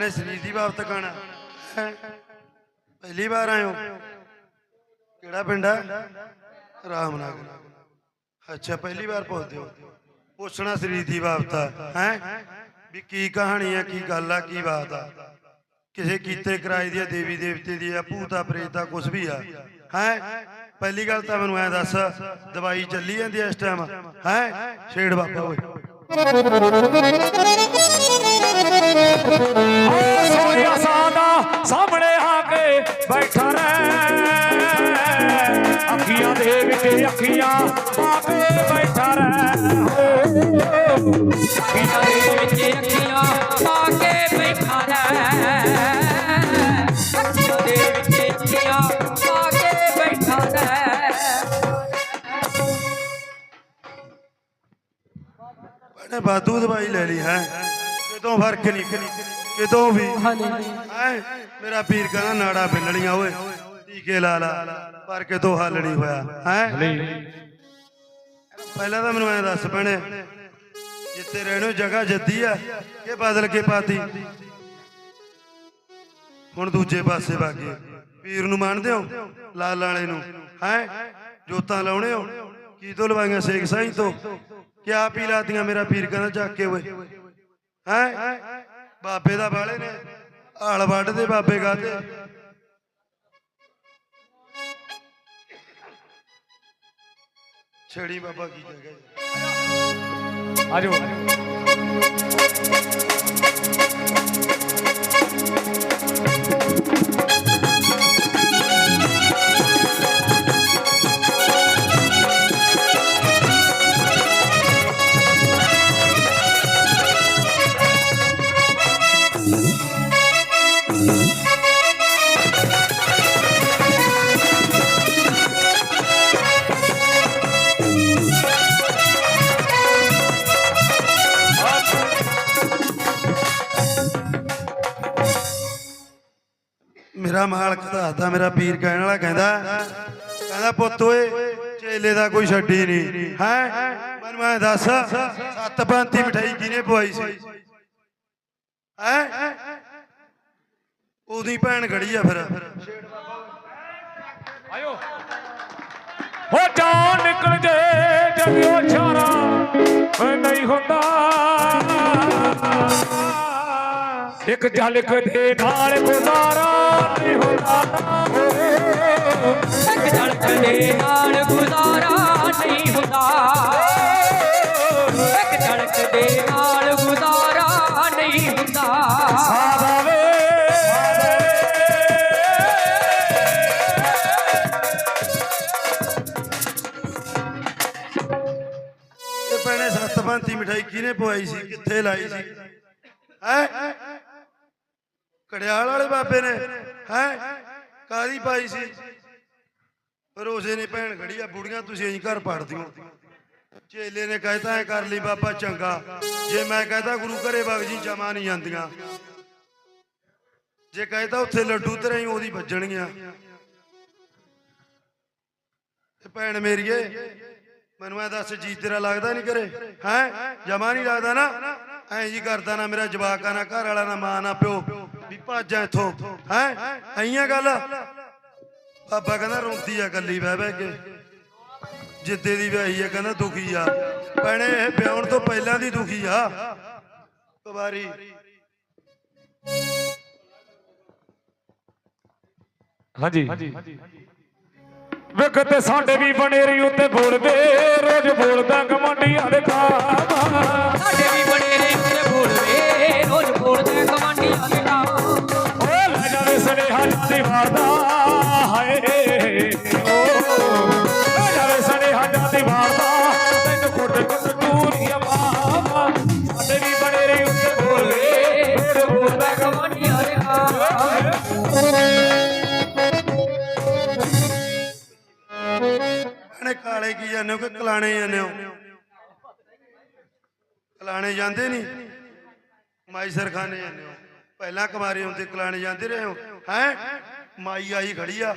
ਭੈਣੇ ਸਰੀਰ ਦੀ ਵਾਪਸ ਕਾਣਾ ਪਹਿਲੀ ਵਾਰ ਆਇਓ ਕਿਹੜਾ ਪਿੰਡ ਹੈ ਰਾਮਨਗਰ। ਅੱਛਾ ਪਹਿਲੀ ਵਾਰ ਪਹੁੰਚਦੇ ਹੋ। ਪੁੱਛਣਾ ਸਰੀਰ ਦੀ ਬਾਬਤ ਹੈ? ਵੀ ਕੀ ਕਹਾਣੀ ਹੈ ਕੀ ਗੱਲ ਆ ਕੀ ਬਾਤ ਆ? ਕਿਸੇ ਕੀਤੇ ਕਿਰਾਏ ਦੀ ਆ, ਦੇਵੀ ਦੇਵਤੇ ਦੀ ਆ ਭੂਤਾ ਪ੍ਰੇਤਾ ਕੁਝ ਵੀ ਆ ਹੈ? ਪਹਿਲੀ ਗੱਲ ਤਾਂ ਮੈਨੂੰ ਐ ਦੱਸ ਦਵਾਈ ਚੱਲੀ ਜਾਂਦੀ ਐ ਇਸ ਟਾਈਮ ਹੈ? ਛੇੜ ਬਾਬਾ ਓਏ ਸੋਹਣਿਆ ਸਾਦਾ ਸਾਹਮਣੇ ਆ ਕੇ ਬੈਠਾ ਰਹਿ। ਅੱਖੀਆਂ ਦੇ ਵਿੱਚ ਅੱਖੀਆਂ ਪਾ ਕੇ ਬੈਠਾ ਰਹਿ। ਅੱਖੀਆਂ ਦੇ ਵਿੱਚ ਅੱਖੀਆਂ ਪਾ ਭੈਣੇ ਬਾਦੂ ਦਵਾਈ ਲੈ ਲਈ, ਹੈ? ਕਿਤੋਂ ਫ਼ਰਕ ਨਹੀਂ, ਕਿਤੋਂ ਵੀ? ਹੈ? ਮੇਰਾ ਪੀਰ ਕਹਿੰਦਾ ਨਾੜਾ ਬਿੰਨਲੀਆਂ ਓਏ। ਟੀਕੇ ਲਾ ਲਾ, ਪਰ ਕਿਤੋਂ ਹੱਲ ਨਹੀਂ ਹੋਇਆ, ਹੈ? ਪਹਿਲਾਂ ਤਾਂ ਮੈਨੂੰ ਐ ਦੱਸ ਭੈਣੇ ਜਿੱਥੇ ਰਹਿਣੋ ਜਗ੍ਹਾ ਜੱਦੀ ਆ ਕਿ ਬਦਲ ਕੇ ਪਾਤੀ। ਹੁਣ ਦੂਜੇ ਪਾਸੇ ਵਾਗੇ ਪੀਰ ਨੂੰ ਮੰਨਦੇ ਹੋ? ਲਾਲ ਵਾਲੇ ਨੂੰ, ਹੈ? ਜੋਤਾਂ ਲਾਉਣੇ ਹੋ? ਕੀ ਤੋਂ ਲਵਾਈਆਂ ਸੇਖ ਸਾਈਂ ਤੋਂ? ਕਿਆ ਪੀ ਲਾਤੀਆਂ ਮੇਰਾ ਪੀਰ ਕਹਿੰਦਾ ਚੱਕ ਕੇ ਓਏ। ਹੈ? ਬਾਬੇ ਦਾ ਬਾਲੇ ਨੇ ਹਾਲ ਵੱਢ ਦੇ ਬਾਬੇ ਗਾਤੇ। ਛੇੜੀ ਬਾਬਾ ਕੀ ਕਹਿ ਗਿਆ ਆਜੋ। ਦੱਸਦਾ ਮੇਰਾ ਪੀਰ ਕਹਿਣ ਵਾਲਾ, ਕਹਿੰਦਾ ਕਹਿੰਦਾ, ਪੁੱਤ ਓਏ, ਚੇਲੇ ਦਾ ਕੋਈ ਛੱਡੀ ਨਹੀਂ। ਹੈ? ਮੈਨੂੰ ਐ ਦੱਸ, ਸੱਤ ਪੰਤੀ ਮਠਾਈ ਕਿਹਨੇ ਪਵਾਈ ਸੀ? ਹੈ? ਉਹਦੀ ਭੈਣ ਖੜੀ ਆ ਫਿਰ। ਆਇਓ। ਹੋ ਜਾਨ ਨਿਕਲ ਜੇ ਜਦ ਛਾਰਾ। ਨਹੀਂ ਹੁੰਦਾ। ਇੱਕ ਝਲਕ ਦੇ ਨਾਲ ਗੁਜ਼ਾਰਾ ਨਹੀਂ ਹੁੰਦਾ। ਇੱਕ ਝਲਕ ਦੇ ਨਾਲ ਗੁਜ਼ਾਰਾ ਨਹੀਂ ਹੁੰਦਾ। ਇੱਕ ਝਲਕ ਦੇ ਨਾਲ ਗੁਜ਼ਾਰਾ ਨਹੀਂ ਹੁੰਦਾ। ਇਹ ਭੈਣੇ ਸੱਤ ਪੰਤੀ ਮਠਾਈ ਕਿਹਨੇ ਪਵਾਈ ਸੀ? ਕਿੱਥੇ ਲਾਈ ਸੀ? ਹੈ? ਕੜਿਆਲ ਵਾਲੇ ਬਾਬੇ ਨੇ, ਹੈ? ਕਾਦੀ ਪਾਈ ਸੀ? ਪਰ ਉਸੇ ਨੇ ਭੈਣ ਖੜੀ ਆ, ਬੁੜੀਆਂ ਤੁਸੀਂ ਐਂ ਘਰ ਪੜ ਦਿਓ। ਚੇਲੇ ਨੇ ਕਹਿਤਾ ਐ ਕਰ ਲਈ, ਬਾਬਾ ਚੰਗਾ। ਜੇ ਮੈਂ ਕਹਤਾ ਗੁਰੂ ਘਰੇ ਵਗ ਜੀ, ਜਮਾ ਨਹੀਂ ਜਾਂਦੀਆਂ ਜੇ ਕਹਿਤਾ ਉੱਥੇ ਲੱਡੂ ਤੇਰੇ ਹੀ ਉਹਦੀ ਵੱਜਣਗੀਆਂ। ਤੇ ਭੈਣ ਮੇਰੀਏ, ਮੈਨੂੰ ਐ ਦੱਸ, ਜੀ ਤੇਰਾ ਲੱਗਦਾ ਨਹੀਂ ਕਰੇ ਹੈ? ਜਮਾ ਨਹੀਂ ਲੱਗਦਾ ਨਾ? ਐਂ ਜੀ ਕਰਦਾ ਨਾ ਮੇਰਾ ਜਵਾਕਾ ਨਾ ਘਰ ਵਾਲਾ ਨਾ ਮਾਂ ਨਾ ਪਿਓ। ਵੀ ਭਾਜਾਂ ਇੱਥੋਂ, ਹੈ? ਐਈਆਂ ਗੱਲ? ਬਾਬਾ ਕਹਿੰਦਾ ਰੋਂਦੀ ਆ ਗੱਲੀ ਬਹਿ ਬਹਿ ਕੇ। ਜਿੱਦੇ ਦੀ ਵਿਆਹੀ ਆ, ਕਹਿੰਦਾ ਦੁਖੀ ਆ। ਭੈਣੇ, ਇਹ ਵਿਆਹਣ ਤੋਂ ਪਹਿਲਾਂ ਦੀ ਦੁਖੀ ਆ। ਕੁਵਾਰੀ। ਹਾਂਜੀ। ਵੇਖ ਤੇ ਸਾਡੇ ਵੀ ਬਨੇਰੀ ਉੱਤੇ ਬੋਲਦੇ, ਰੋਜ਼ ਬੋਲਦਾ ਕਮਾਂਡੀਆਂ ਦੇ ਕਾਮ ਭੈਣੇ ਕਾਲੇ ਕੀ ਜਾਂਦੇ ਹੋ ਕਿ ਕਲਾਣੇ ਜਾਂਦੇ ਹੋ ਕਲਾਣੇ ਜਾਂਦੇ ਨਹੀਂ। ਮਾਈ ਸਰਖਾਨੇ ਜਾਂਦੇ ਹੋ ਪਹਿਲਾਂ ਕੁਮਾਰੇ ਹੁੰਦੇ ਕਲਾਣੇ ਜਾਂਦੇ ਰਹੇ ਹੋ। ਹੈ? ਮਾਈ ਆਈ ਖੜੀ ਆ।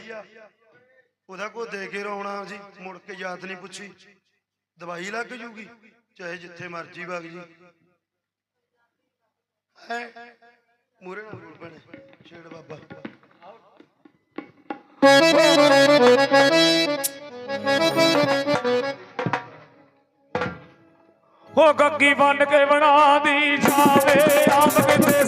ਉਹਦਾ ਕੋ ਦੇ ਕੇ ਰੋਣਾ ਸੀ, ਮੁੜ ਕੇ ਯਾਦ ਨਹੀਂ ਪੁੱਛੀ। ਦਵਾਈ ਲੱਗ ਜੂਗੀ, ਚਾਹੇ ਜਿੱਥੇ ਮਰਜ਼ੀ ਵਗ ਜੀ। ਹੈ? ਮੂਰੇ ਨਾ ਬੋਲ ਭੈਣੇ, ਛੇੜ ਬਾਬਾ। ਹੋ ਗੱਗੀ ਵੰਡ ਕੇ ਬਣਾ ਦੀ ਜਾਵੇ ਆਪ ਕਿਤੇ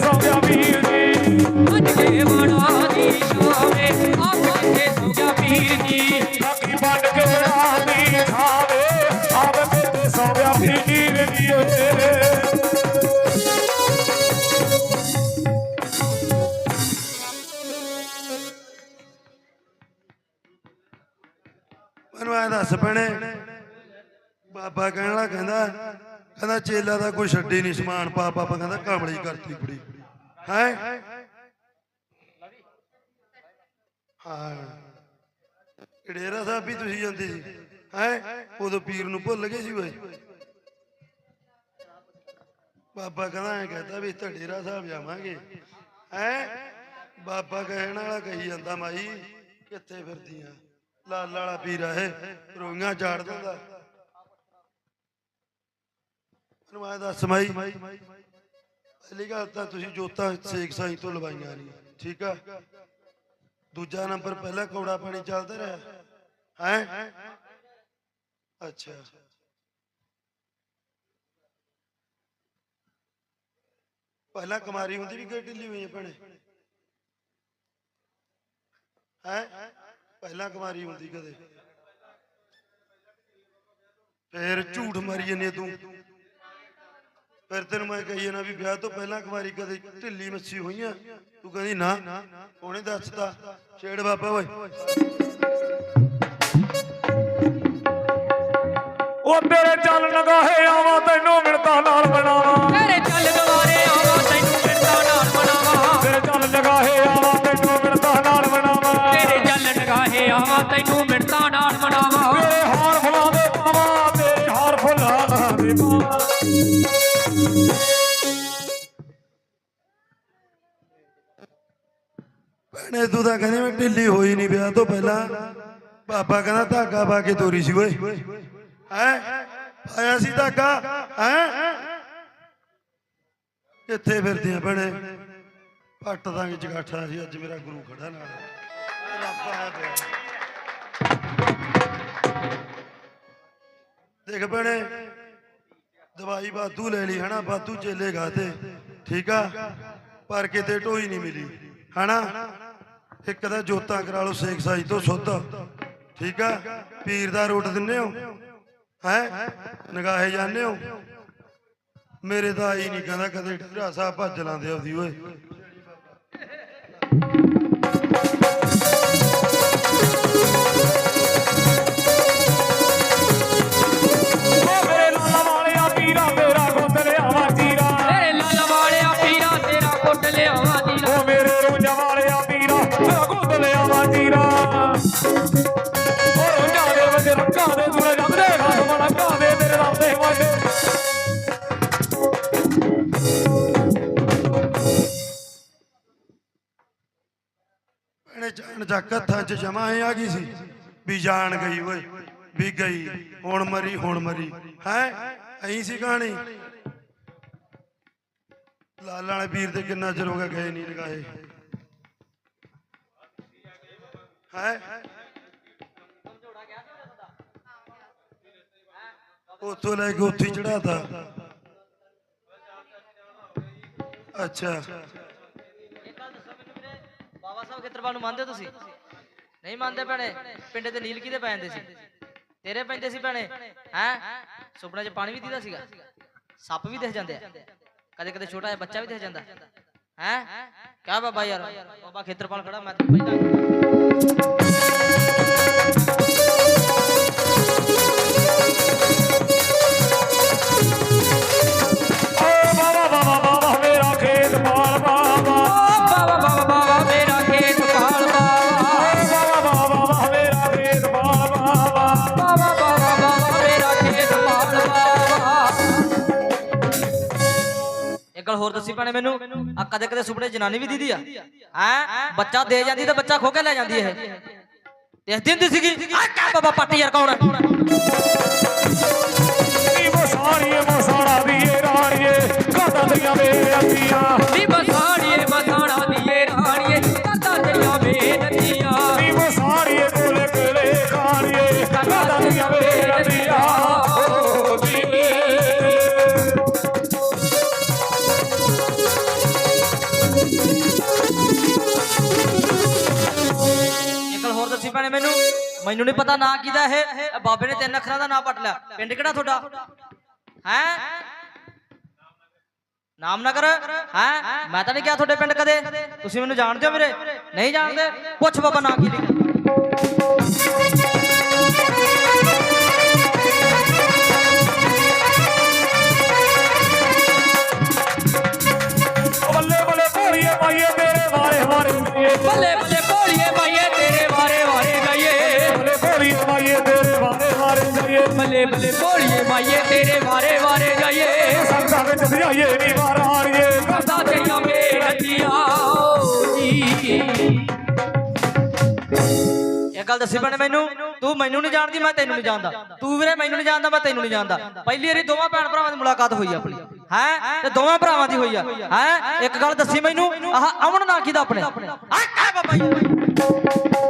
ਕਹਿੰਦਾ ਚੇਲਾ ਕੋਈ ਛੱਡੀ ਨਹੀਂ ਸਮਾਨ, ਪਾ ਪਾਪਾ ਕਹਿੰਦਾ ਕਾਮੜੀ ਕਰਤੀ ਕੁੜੀ। ਹੈ? ਹਾਂ। ਡੇਰਾ ਸਾਹਿਬ ਵੀ ਤੁਸੀਂ ਜਾਂਦੇ ਸੀ। ਹੈ? ਉਦੋਂ ਪੀਰ ਨੂੰ ਭੁੱਲ ਗਏ ਸੀ ਓਏ ਬਾਬਾ ਕਹਿੰਦਾ ਐ ਕਹਤਾ ਵੀ ਇੱਥੇ ਡੇਰਾ ਸਾਹਿਬ ਜਾਵਾਂਗੇ। ਹੈ? ਬਾਬਾ ਕਹਿਣ ਵਾਲਾ ਕਹੀ ਜਾਂਦਾ ਮਾਈ, ਕਿੱਥੇ ਫਿਰਦੀਆਂ? ਲਾਲ ਵਾਲਾ ਪੀਰ ਆ ਇਹ, ਰੋਈਆਂ ਝਾੜ ਦਿੰਦਾ। ਮੈਨੂੰ ਐ ਦੱਸ ਮਾਈ, ਪਹਿਲੀ ਗੱਲ ਤਾਂ ਤੁਸੀਂ ਜੋਤਾਂ ਸੇਖ ਸਾਈ ਤੋਂ ਲਵਾਈਆਂ ਨਹੀਂ, ਠੀਕ ਆ? ਦੂਜਾ ਨੰਬਰ ਪਹਿਲਾਂ ਕੌੜਾ ਪਾਣੀ ਚੱਲਦਾ ਰਿਹਾ, ਹੈ? ਅੱਛਾ। ਪਹਿਲਾਂ ਕੁਮਾਰੀ ਹੁੰਦੀ ਵੀ ਢਿੱਲੀ ਹੋਈ ਹੈ ਭੈਣੇ? ਹੈ? ਪਹਿਲਾਂ ਕੁਮਾਰੀ ਹੁੰਦੀ ਕਦੇ? ਫੇਰ ਝੂਠ ਮਾਰੀ ਜੰਨੇ ਤੂੰ। ਫਿਰ ਤੈਨੂੰ ਮੈਂ ਕਹੀ ਨਾ ਵੀ ਵਿਆਹ ਤੋਂ ਪਹਿਲਾਂ ਕੁਮਾਰੀ ਕਦੇ ਢਿੱਲੀ ਮੱਛੀ ਹੋਈਆਂ ਤੂੰ ਕਹਿੰਦੀ ਨਾ ਉਹਨੇ ਦੱਸਤਾ। ਛੇੜ ਬਾਬਾ ਓਏ। ਉਹ ਤੇਰੇ ਚੱਲ ਲਗਾਹੇ ਆਵਾਂ ਤੈਨੂੰ ਮਿਲਦਾ ਨਾਲ ਬਣਾਵਾਂ। ਤੇਰੇ ਚੱਲ ਭੈਣੇ ਤੂੰ ਤਾਂ ਕਹਿੰਦੀ ਮੈਂ ਢਿੱਲੀ ਹੋਈ ਨਹੀਂ ਵਿਆਹ ਤੋਂ ਪਹਿਲਾਂ। ਬਾਬਾ ਕਹਿੰਦਾ ਧਾਗਾ ਪਾ ਕੇ ਤੋਰੀ ਸੀ ਓਏ। ਹੈ? ਆਇਆ ਸੀ ਧਾਗਾ? ਹੈ? ਕਿੱਥੇ ਫਿਰਦੇ ਆ ਭੈਣੇ? ਪੱਟ ਦਾਂਗੇ ਜਗਾਠਾ ਸੀ ਅੱਜ ਮੇਰਾ ਗੁਰੂ ਖੜਾ ਨਾਲ। ਰੱਬ ਆਇਆ ਪਿਆ ਦੇਖ ਭੈਣੇ, ਦਵਾਈ ਬਾਦੂ ਲੈ ਲਈ, ਹਨਾ? ਬਾਦੂ ਚੇਲੇ ਗਾਤੇ ਠੀਕ ਆ? ਪਰ ਕਿਤੇ ਢੋਈ ਨਹੀਂ ਮਿਲੀ। ਹਨਾ? ਇੱਕ ਤਾਂ ਜੋਤਾਂ ਕਰਾ ਲਓ ਸੇਖ ਸਾਈ ਤੋਂ ਸੁੱਧ। ਠੀਕ ਆ? ਪੀਰ ਦਾ ਰੋਟ ਦਿੰਨੇ ਹੋ? ਹੈ? ਨਗਾਹੇ ਜਾਂਦੇ ਹੋ? ਮੇਰੇ ਤਾਂ ਆਈ ਨਹੀਂ ਕਹਿੰਦਾ ਕਦੇ ਢੇਰਾ ਸਾਹਿਬ ਭੱਜ ਲਾਂਦੇ ਆਉਦੀ ਓਏ। ਜਾਣ ਚੱਕ ਹੱਥਾਂ 'ਚ ਜਮਾ ਆ ਗਈ ਸੀ। ਵੀ ਜਾਣ ਗਈ ਓਏ, ਵੀ ਗਈ, ਹੁਣ ਮਰੀ ਹੁਣ ਮਰੀ। ਹੈ? ਐਂ ਸੀ ਕਹਾਣੀ? ਲਾਲ ਵਾਲੇ ਵੀਰ ਦੇ ਕਿੰਨਾ ਚਿਰ ਹੋ ਗਿਆ ਗਏ ਨਹੀਂ ਲਗਾਏ। ਹੈ? ਉੱਥੋਂ ਲੈ ਕੇ ਉੱਥੇ ਚੜਾਤਾ ਅੱਛਾ। ਬਾਬਾ ਸਾਹਿਬ ਖੇਤਰਪਾਲ ਨੂੰ ਮੰਨਦੇ ਹੋ ਤੁਸੀਂ? ਨਹੀਂ ਮੰਨਦੇ ਭੈਣੇ, ਪਿੰਡੇ ਤੇ ਨੀਲ ਕਿਹਦੇ ਪੈ ਜਾਂਦੇ ਸੀ। ਤੇਰੇ ਪੈਂਦੇ ਸੀ ਭੈਣੇ, ਹੈ? ਸੁਪਨੇ 'ਚ ਪਾਣੀ ਵੀ ਦੀਦਾ ਸੀਗਾ। ਸੱਪ ਵੀ ਦਿਖ ਜਾਂਦੇ ਆ। ਕਦੇ ਕਦੇ ਛੋਟਾ ਜਿਹਾ ਬੱਚਾ ਵੀ ਦਿਖ ਜਾਂਦਾ। ਹੈ? ਕਿਆ ਬਾਬਾ ਯਾਰ? ਬਾਬਾ ਖੇਤਰਪਾਲ ਖੜਾ, ਮੈਂ ਪਹਿਲਾਂ ਭੈਣੇ ਮੈਨੂੰ? ਆ ਕਦੇ ਕਦੇ ਸੁਪਨੇ ਜਨਾਨੀ ਵੀ ਦੀਦੀ ਆ। ਹੈ? ਬੱਚਾ ਦੇ ਜਾਂਦੀ ਤੇ ਬੱਚਾ ਖੋ ਕੇ ਲੈ ਜਾਂਦੀ ਇਹ। ਦੇਖਦੀ ਹੁੰਦੀ ਸੀਗੀ। ਆ ਕਿਆ ਬਾਬਾ ਪੱਟ ਯਾਰ ਕੌਣ ਹੈ ਨੀ ਮਸਾਣੀਏ ਮਸਾਣਾ ਦੀ ਰਾਣੀਏ ਕਾਦਾ ਦੀਆਂ ਵੇ ਅੰਦੀਆਂ ਨੀ ਬਸਾ ਮੈਨੂੰ ਨਹੀਂ ਪਤਾ ਨਾਂ ਕਿਹਦਾ ਇਹ। ਬਾਬੇ ਨੇ ਤਿੰਨ ਅੱਖਰਾਂ ਦਾ ਨਾਂ ਪਟ ਲਿਆ। ਪਿੰਡ ਕਿਹੜਾ ਤੁਹਾਡਾ? ਹੈ? ਨਾਮਨਗਰ? ਹੈ? ਮੈਂ ਤਾਂ ਨਹੀਂ ਕਿਹਾ ਤੁਹਾਡੇ ਪਿੰਡ ਕਦੇ। ਤੁਸੀਂ ਮੈਨੂੰ ਜਾਣਦੇ ਹੋ ਮੇਰੇ ਨਹੀਂ ਜਾਣਦੇ? ਪੁੱਛ ਬਾਬਾ ਨਾਂ ਕੀ ਲਿਖਿਆ। ਵਿੱਚ ਨੀ ਵਾਰਾਣੀਏ ਕਰਦਾ ਤੇਰੀਆਂ ਬੇਨਤੀਆਂ ਇਹ ਗੱਲ ਦੱਸੀ ਭੈਣੇ ਮੈਨੂੰ, ਤੂੰ ਮੈਨੂੰ ਨਹੀਂ ਜਾਣਦੀ, ਮੈਂ ਤੈਨੂੰ ਨਹੀਂ ਜਾਣਦਾ। ਤੂੰ ਵੀਰੇ ਮੈਨੂੰ ਨਹੀਂ ਜਾਣਦਾ, ਮੈਂ ਤੈਨੂੰ ਨਹੀਂ ਜਾਣਦਾ। ਪਹਿਲੀ ਵਾਰੀ ਦੋਵਾਂ ਭੈਣ ਭਰਾਵਾਂ ਦੀ ਮੁਲਾਕਾਤ ਹੋਈ ਆਪਣੀ। ਹੈ? ਤੇ ਦੋਵਾਂ ਭਰਾਵਾਂ ਦੀ ਹੋਈ ਆ। ਹੈ? ਇੱਕ ਗੱਲ ਦੱਸੀ ਮੈਨੂੰ, ਆਹ ਅਮਨ ਨਾ ਕਿਹਦਾ ਆਪਣੇ? ਆ ਬਾਬਾ ਜੀ।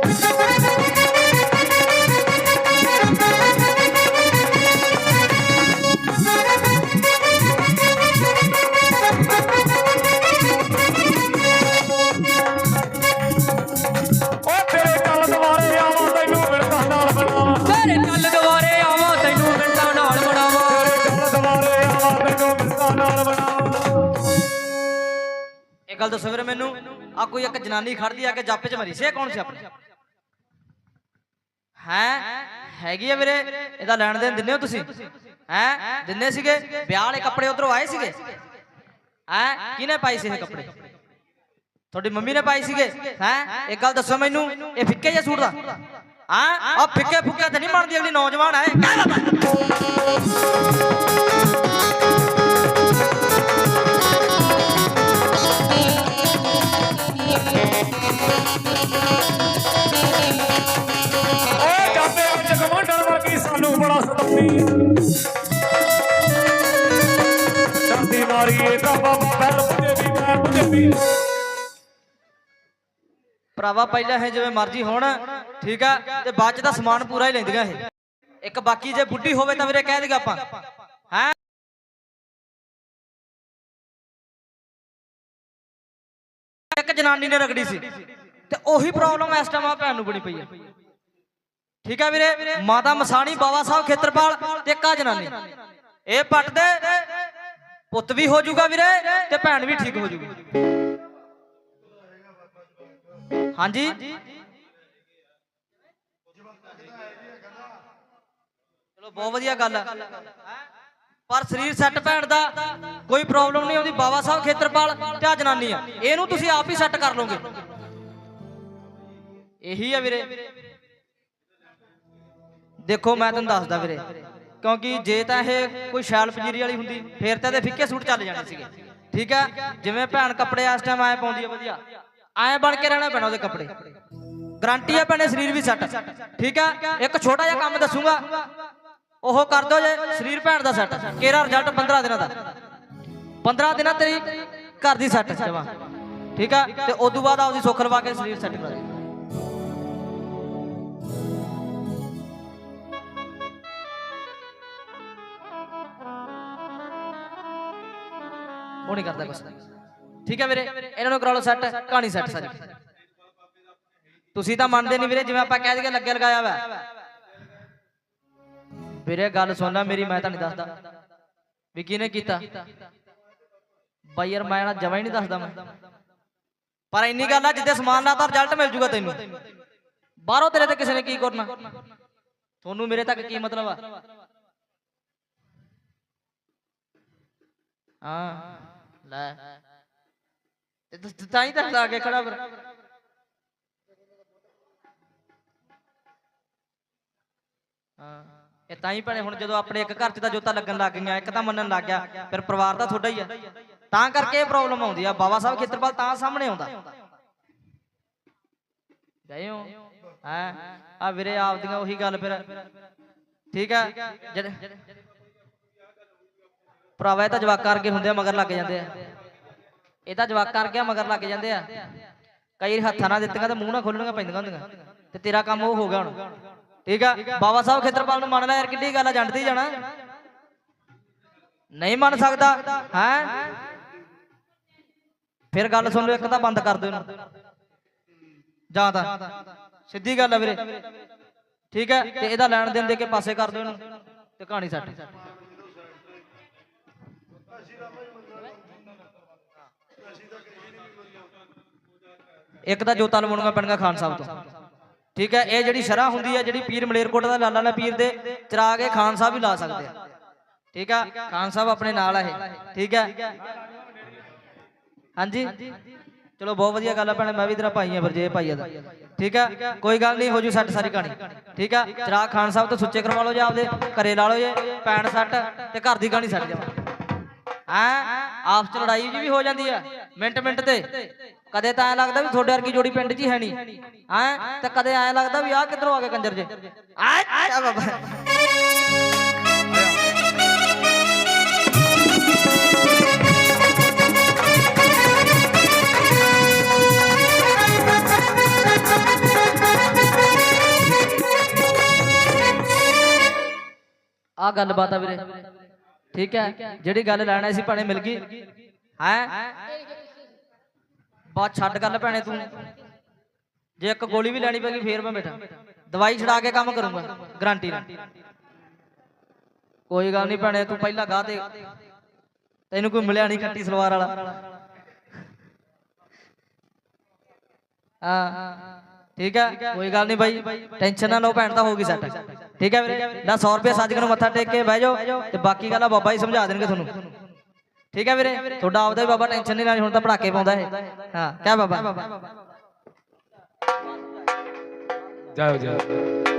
ਗੱਲ ਦੱਸੋ ਵੀਰੇ ਮੈਨੂੰ। ਆ ਕੋਈ ਇੱਕ ਜਨਾਨੀ ਖੜਦੀ ਆ ਕੇ ਜਾਪੇ ਚ ਮਰੀ ਸੀ, ਇਹ ਕੌਣ ਸੀ ਆਪਣੇ? ਹੈ? ਹੈਗੀ ਆ ਵੀਰੇ? ਇਹਦਾ ਲੈਣ ਦੇਣ ਦਿੰਦੇ ਹੋ ਤੁਸੀਂ? ਹੈ? ਦਿੰਦੇ ਸੀਗੇ? ਵਿਆਹ ਵਾਲੇ ਕੱਪੜੇ ਉਧਰੋਂ ਆਏ ਸੀਗੇ? ਹੈ? ਕਿਹਨੇ ਪਾਈ ਸੀ ਇਹ ਕੱਪੜੇ? ਤੁਹਾਡੀ ਮੰਮੀ ਨੇ ਪਾਈ ਸੀਗੇ? ਹੈ? ਇੱਕ ਗੱਲ ਦੱਸੋ ਮੈਨੂੰ, ਇਹ ਫਿੱਕੇ ਜਿਹੇ ਸੂਟ ਦਾ? ਹਾਂ? ਆ ਫਿੱਕੇ ਫੁੱਕੇ ਤੇ ਨਹੀਂ ਮੰਨਦੀ ਅਗਲੀ ਨੌਜਵਾਨ ਹੈ। ਕਹਿ ਓ ਜਾਂਦੇ ਵਿੱਚ ਕਮਾਂਡਰ ਵਰਗੀ ਸਾਨੂੰ ਬੜਾ ਸਤਾਉਂਦੀ ਡਰਦੀ ਮਾਰੀ ਇਹ ਤਾਂ ਬਾਬਾ ਬੈਲ ਮੁਝੇ ਵੀ ਮੈਂ ਮੁਝੇ ਵੀ। ਭਰਾਵਾ, ਪਹਿਲਾਂ ਇਹ ਜਿਵੇਂ ਮਰਜ਼ੀ ਹੋਣ, ਠੀਕ ਆ? ਤੇ ਬਾਅਦ ਚ ਤਾਂ ਸਮਾਨ ਪੂਰਾ ਹੀ ਲੈਂਦੀਆਂ ਇਹ। ਇੱਕ ਬਾਕੀ ਜੇ ਬੁੱਢੀ ਹੋਵੇ ਤਾਂ ਵੀਰੇ ਕਹਿ ਦੇਗਾ ਆਪਾਂ। ਇੱਕ ਜਨਾਨੀ ਨੇ ਰਗੜੀ ਸੀ ਤੇ ਉਹੀ ਪ੍ਰੋਬਲਮ ਇਸ ਟਾਈਮ ਆ ਭੈਣ ਨੂੰ ਬਣੀ ਪਈ ਆ। ਠੀਕ ਆ ਵੀਰੇ? ਮਾਤਾ ਮਸਾਣੀ, ਬਾਬਾ ਸਾਹਿਬ ਖੇਤਰਪਾਲ ਤੇ ਇੱਕ ਜਨਾਨੀ। ਇਹ ਪੱਟ ਦੇ। ਪੁੱਤ ਵੀ ਹੋ ਜਾਊਗਾ ਵੀਰੇ ਤੇ ਭੈਣ ਵੀ ਠੀਕ ਹੋ ਜਾਊਗੀ। ਹਾਂਜੀ? ਚਲੋ, ਬਹੁਤ ਵਧੀਆ ਗੱਲ ਹੈ ਪਰ ਸਰੀਰ ਸੈੱਟ ਭੈਣ ਦਾ ਕੋਈ ਪ੍ਰੋਬਲਮ ਨਹੀਂ ਆਉਂਦੀ। ਬਾਬਾ ਸਾਹਿਬ ਖੇਤਰਪਾਲ ਤੇ ਆ ਜਨਾਨੀ ਆ? ਇਹਨੂੰ ਤੁਸੀਂ ਆਪ ਹੀ ਸੈੱਟ ਕਰ ਲਓਗੇ। ਇਹੀ ਆ ਵੀਰੇ। ਦੇਖੋ, ਮੈਂ ਤੁਹਾਨੂੰ ਦੱਸਦਾ ਵੀਰੇ, ਕਿਉਂਕਿ ਜੇ ਤਾਂ ਇਹ ਕੋਈ ਸ਼ਾਲ ਫਜੀਰੀ ਵਾਲੀ ਹੁੰਦੀ, ਫੇਰ ਤਾਂ ਇਹਦੇ ਫਿੱਕੇ ਸੂਟ ਚੱਲ ਜਾਣੇ ਸੀਗੇ। ਠੀਕ ਹੈ ਜਿਵੇਂ ਭੈਣ ਕੱਪੜੇ ਇਸ ਟਾਈਮ ਆਏ ਪਾਉਂਦੀ ਆ, ਵਧੀਆ। ਐਂ ਬਣ ਕੇ ਰਹਿਣਾ ਪੈਣਾ ਉਹਦੇ ਕੱਪੜੇ। ਗਰੰਟੀ ਆ ਭੈਣੇ, ਸਰੀਰ ਵੀ ਸੈੱਟ। ਠੀਕ ਹੈ ਇੱਕ ਛੋਟਾ ਜਿਹਾ ਕੰਮ ਦੱਸੂਗਾ। ਉਹ ਕਰ ਦਿਓ ਜੇ ਸਰੀਰ ਭੈਣ ਦਾ ਸੈੱਟ ਕੇਰਾ ਰਿਜ਼ਲਟ 15 ਦਿਨਾਂ ਦਾ। 15 ਦਿਨਾਂ ਤੇਰੀ ਘਰ ਦੀ ਸੈੱਟ ਜਮਾ। ਠੀਕ ਆ? ਤੇ ਉਦੋਂ ਬਾਅਦ ਆਪਦੀ ਸੁੱਖ ਲਵਾ ਕੇ ਸਰੀਰ ਸੈੱਟ ਕਰਾ ਦੇ। ਉਹ ਨਹੀਂ ਕਰਦਾ ਕੁਛ। ਠੀਕ ਹੈ ਵੀਰੇ? ਇਹਨਾਂ ਨੂੰ ਕਰਾ ਲਓ ਸੈੱਟ ਕਹਾਣੀ ਸੈੱਟ ਸਾਰੀ। ਤੁਸੀਂ ਤਾਂ ਮੰਨਦੇ ਨਹੀਂ ਵੀਰੇ, ਜਿਵੇਂ ਆਪਾਂ ਕਹਿ ਦਈਏ ਲੱਗੇ ਲਗਾਇਆ ਵਾ ਵੀਰੇ, ਗੱਲ ਸੁਣਨਾ ਮੇਰੀ, ਮੈਂ ਤੁਹਾਨੂੰ ਦੱਸਦਾ। ਵੀ ਕਿਹਨੇ ਕੀਤਾ? ਬਾਈ ਯਾਰ, ਮੈਂ ਨਾ ਜਮਾ ਹੀ ਨਹੀਂ ਦੱਸਦਾ ਮੈਂ। ਪਰ ਇੰਨੀ ਗੱਲ ਆ, ਜਿੱਦੇ ਸਮਾਨ ਲਾਤਾ ਰਿਜ਼ਲਟ ਮਿਲ ਜੂਗਾ ਤੈਨੂੰ। ਬਾਹਰੋਂ ਤੇਰੇ ਤੇ ਕਿਸੇ ਨੇ ਕੀ ਕਰਨਾ? ਤੁਹਾਨੂੰ ਮੇਰੇ ਤੱਕ ਕੀ ਮਤਲਬ ਆ? ਹਾਂ, ਲੈ। ਤੇ ਤਾਂ ਹੀ ਤਾਂ ਲਾ ਕੇ ਖੜਾ ਫਿਰ। ਹਾਂ। ਇਹ ਤਾਂ ਹੀ ਭੈਣੇ ਹੁਣ ਜਦੋਂ ਆਪਣੇ ਇੱਕ ਘਰ 'ਚ ਤਾਂ ਜੋਤਾਂ ਲੱਗਣ ਲੱਗ ਗਈਆਂ, ਇੱਕ ਤਾਂ ਮੰਨਣ ਲੱਗ ਗਿਆ, ਫਿਰ ਪਰਿਵਾਰ ਤਾਂ ਤੁਹਾਡਾ ਹੀ ਆ। ਤਾਂ ਕਰਕੇ ਇਹ ਪ੍ਰੋਬਲਮ ਆਉਂਦੀ ਆ। ਬਾਬਾ ਸਾਹਿਬ ਖੇਤਰਪਾਲ ਤਾਂ ਸਾਹਮਣੇ ਆਉਂਦਾ। ਗਏ ਹੋ? ਆ ਵੀਰੇ ਆਪਦੀਆਂ ਉਹੀ ਗੱਲ ਫਿਰ। ਠੀਕ ਆ? ਭਰਾਵਾ, ਇਹ ਤਾਂ ਜਵਾਕ ਕਰਕੇ ਹੁੰਦੇ ਆ, ਮਗਰ ਲੱਗ ਜਾਂਦੇ ਆ। ਇਹ ਤਾਂ ਜਵਾਕ ਕਰਕੇ ਮਗਰ ਲੱਗ ਜਾਂਦੇ ਆ। ਕਈ ਹੱਥਾਂ ਨਾਲ ਦਿੱਤੀਆਂ ਤੇ ਮੂੰਹ ਨਾਲ ਖੋਲਣੀਆਂ ਪੈਂਦੀਆਂ ਹੁੰਦੀਆਂ। ਤੇ ਤੇਰਾ ਕੰਮ ਉਹ ਹੋ ਗਿਆ ਹੁਣ। ਠੀਕ ਆ? ਬਾਬਾ ਸਾਹਿਬ ਖੇਤਰਪਾਲ ਨੂੰ ਮੰਨ ਲੈ ਯਾਰ, ਕਿੱਡੀ ਗੱਲ ਆ ਜੰਡਦੀ ਜਾਣਾ। ਨਹੀਂ ਮੰਨ ਸਕਦਾ, ਹੈ? ਫਿਰ ਗੱਲ ਸੁਣ ਲਓ, ਇੱਕ ਤਾਂ ਬੰਦ ਕਰ ਦਿਓ ਇਹਨੂੰ। ਜਾਂ ਤਾਂ। ਸਿੱਧੀ ਗੱਲ ਆ ਵੀਰੇ। ਠੀਕ ਹੈ ਤੇ ਇਹਦਾ ਲੈਣ ਦੇਣ ਦੇ ਕੇ ਪਾਸੇ ਕਰ ਦਿਓ ਇਹਨੂੰ। ਤੇ ਕਹਾਣੀ ਸੱਟ। ਇੱਕ ਤਾਂ ਜੋਤਾ ਲਵਾਉਣਾ ਪੈਣਗਾ ਖਾਨ ਸਾਹਿਬ ਤੋਂ। ਠੀਕ ਹੈ, ਇਹ ਜਿਹੜੀ ਸ਼ਰ੍ਹਾ ਹੁੰਦੀ ਹੈ, ਜਿਹੜੀ ਪੀਰ ਮਲੇਰਕੋਟ ਦਾ ਲਾਲਾ ਨੇ ਪੀਰ ਦੇ ਚਰਾ ਕੇ ਖਾਨ ਸਾਹਿਬ ਵੀ ਲਾ ਸਕਦੇ ਆ। ਠੀਕ ਆ ਖਾਨ ਸਾਹਿਬ ਆਪਣੇ ਨਾਲ ਆ ਇਹ। ਠੀਕ ਹੈ। ਹਾਂਜੀ? ਚਲੋ, ਬਹੁਤ ਵਧੀਆ ਗੱਲ ਆ ਭੈਣੇ, ਮੈਂ ਵੀ ਤੇਰਾ ਭਾਈ ਆ ਵਰਜੇ ਭਾਈ ਦਾ। ਠੀਕ ਆ ਕੋਈ ਗੱਲ ਨਹੀਂ, ਹੋ ਜੂ ਸੱਟ ਸਾਰੀ ਕਹਾਣੀ। ਠੀਕ ਆ ਚਰਾਗ ਖਾਨ ਸਾਹਿਬ ਤੋਂ ਸੁੱਚੇ ਕਰਵਾ ਲਓ ਜਾਂ ਆਪਦੇ, ਘਰੇ ਲਾ ਲਓ ਜੇ ਪੈਣ ਸੱਟ ਤੇ ਘਰ ਦੀ ਕਹਾਣੀ ਸੱਟ ਜਾਵਾ। ਹਾਂ? ਆਪਸ ਚ ਲੜਾਈ ਜੀ ਵੀ ਹੋ ਜਾਂਦੀ ਆ ਮਿੰਟ ਮਿੰਟ ਤੇ। ਕਦੇ ਤਾਂ ਐ ਲੱਗਦਾ ਵੀ ਤੁਹਾਡੇ ਵਰਗੀ ਜੋੜੀ ਪਿੰਡ 'ਚ ਹੀ ਹੈ ਨਹੀਂ। ਹਾਂ? ਤੇ ਕਦੇ ਐ ਲੱਗਦਾ ਵੀ ਆਹ ਕਿੱਧਰੋਂ ਆ ਗਏ ਕੰਜਰ ਜੇ? ਆ ਬਾਬਾ ਆ ਗੱਲਬਾਤ ਆ ਵੀਰੇ। ਠੀਕ ਹੈ? ਜਿਹੜੀ ਗੱਲ ਲੈਣਾ ਸੀ ਭਾਣੇ ਮਿਲ ਗਈ। ਹੈ? ਬਾਤ ਛੱਡ ਗੱਲ ਭੈਣੇ ਤੂੰ। ਜੇ ਇੱਕ ਗੋਲੀ ਵੀ ਲੈਣੀ ਪੈਗੀ ਫੇਰ ਮੈਂ ਬੈਠਾ। ਦਵਾਈ ਛਡਾ ਕੇ ਕੰਮ ਕਰੂੰਗਾ ਗਰੰਟੀ ਨਾਲ। ਕੋਈ ਗੱਲ ਨਹੀਂ ਭੈਣੇ, ਤੂੰ ਪਹਿਲਾਂ ਗਾਹ ਤੇ। ਤੈਨੂੰ ਕੋਈ ਮਿਲਿਆ ਨਹੀਂ ਕੱਟੀ ਸਲਵਾਰ ਵਾਲਾ। ਹਾਂ। ਠੀਕ ਹੈ? ਕੋਈ ਗੱਲ ਨਹੀਂ ਬਾਈ। ਟੈਨਸ਼ਨ ਨਾ ਲਓ ਭੈਣ, ਤਾਂ ਹੋ ਗਈ ਸੈੱਟ ਠੀਕ ਹੈ ਵੀਰੇ? ਲੈ 100 ਰੁਪਏ ਸਾਜਕ ਨੂੰ ਮੱਥਾ ਟੇਕ ਕੇ ਬਹਿ ਜਾਓ ਤੇ ਬਾਕੀ ਗੱਲਾਂ ਬਾਬਾ ਜੀ ਸਮਝਾ ਦੇਣਗੇ ਤੁਹਾਨੂੰ। ਠੀਕ ਹੈ ਵੀਰੇ? ਤੁਹਾਡਾ ਆਪਦਾ ਵੀ ਬਾਬਾ ਟੈਨਸ਼ਨ ਨਹੀਂ ਲੈਣੀ, ਹੁਣ ਤਾਂ ਪੜਾਕੇ ਪਾਉਂਦਾ ਇਹ। ਹਾਂ, ਕਿਆ ਬਾਬਾ? ਜਾਓ ਜਾਓ।